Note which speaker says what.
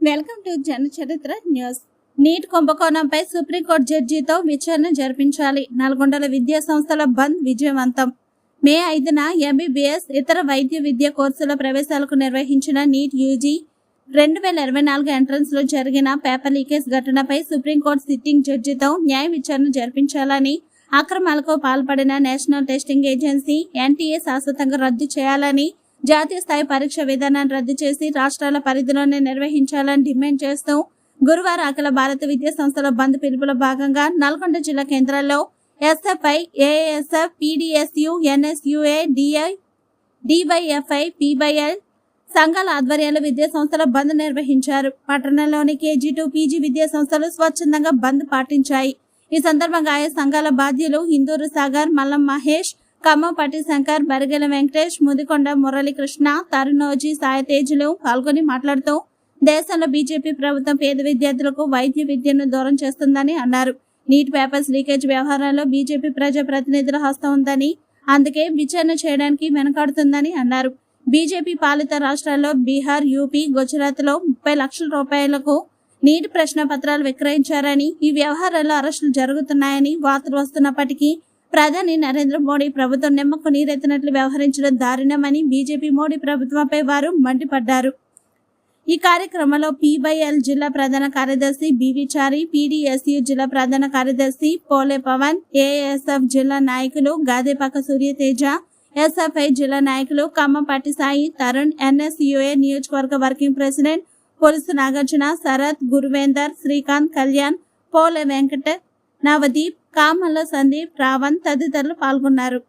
Speaker 1: Welcome to Jana Charitra news. NEET కుంభకోణంపై supreme court జడ్జితో విచారణ జరిపించాలి. నల్గొండల విద్యా సంస్థల బంద్ విజయవంతం. మే ఐదున ఎంబీబీఎస్ ఇతర వైద్య విద్య కోర్సుల ప్రవేశాలకు నిర్వహించిన నీట్ యూజీ రెండు వేల ఇరవై నాలుగు ఎంట్రన్స్లో జరిగిన పేపర్ లీకేజ్ ఘటనపై సుప్రీంకోర్టు సిట్టింగ్ జడ్జితో న్యాయ విచారణ జరిపించాలని అక్రమాలకు పాల్పడిన నేషనల్ టెస్టింగ్ ఏజెన్సీ ఎన్టీఏ శాశ్వతంగా రద్దు చేయాలని జాతీయ స్థాయి పరీక్ష విధానాన్ని రద్దు చేసి రాష్ట్రాల పరిధిలోనే నిర్వహించాలని డిమాండ్ చేస్తూ గురువారం అఖిల భారత విద్యా సంస్థల బంద్ పిలుపులో భాగంగా నల్గొండ జిల్లా కేంద్రాల్లో SFI ASF PDSU NSUA DI DYFI PYL సంఘాల ఆధ్వర్యంలో విద్యా సంస్థల బంద్ నిర్వహించారు. పట్టణంలోని కేజీ టూ పీజీ విద్యా సంస్థలు స్వచ్ఛందంగా బంద్ పాటించాయి. ఈ సందర్భంగా ఆయా సంఘాల బాధ్యులు హిందూరు సాగర్ మల్లం మహేష్ కమ్మపట్టి శంకర్ బరిగెల వెంకటేష్ ముదికొండ మురళీకృష్ణ తరుణోజీ సాయతేజులు పాల్గొని మాట్లాడుతూ దేశంలో బీజేపీ ప్రభుత్వం పేద విద్యార్థులకు వైద్య విద్యను దూరం చేస్తుందని అన్నారు. నీట్ పేపర్స్ లీకేజ్ వ్యవహారంలో బీజేపీ ప్రజాప్రతినిధుల హస్తం ఉందని అందుకే విచారణ చేయడానికి వెనకాడుతుందని అన్నారు. బీజేపీ పాలిత రాష్ట్రాల్లో బీహార్ యూపీ గుజరాత్లో ముప్పై లక్షల రూపాయలకు నీటి ప్రశ్న పత్రాలు విక్రయించారని ఈ వ్యవహారాల్లో అరెస్టులు జరుగుతున్నాయని వార్తలు వస్తున్నప్పటికీ ప్రధాని నరేంద్ర మోడీ ప్రభుత్వం నిమ్మకు నీరెత్తినట్లు వ్యవహరించడం దారుణమని బీజేపీ మోడీ ప్రభుత్వంపై వారు మండిపడ్డారు. ఈ కార్యక్రమంలో పీబైఎల్ జిల్లా ప్రధాన కార్యదర్శి బివిచారి పీడీఎస్యు జిల్లా ప్రధాన కార్యదర్శి పోలే పవన్ ఏఎస్ఎఫ్ జిల్లా నాయకులు గాదేపాక సూర్యతేజ ఎస్ఎఫ్ఐ జిల్లా నాయకులు కమ్మపాటి సాయి తరుణ్ ఎన్ఎస్యుఏ నియోజకవర్గ వర్కింగ్ ప్రెసిడెంట్ పొలుసు నాగార్జున శరత్ గురువేందర్ శ్రీకాంత్ కళ్యాణ్ పోలే వెంకట నవదీప్ కామల సందీప్ రావణ్ తదితరులు పాల్గొన్నారు.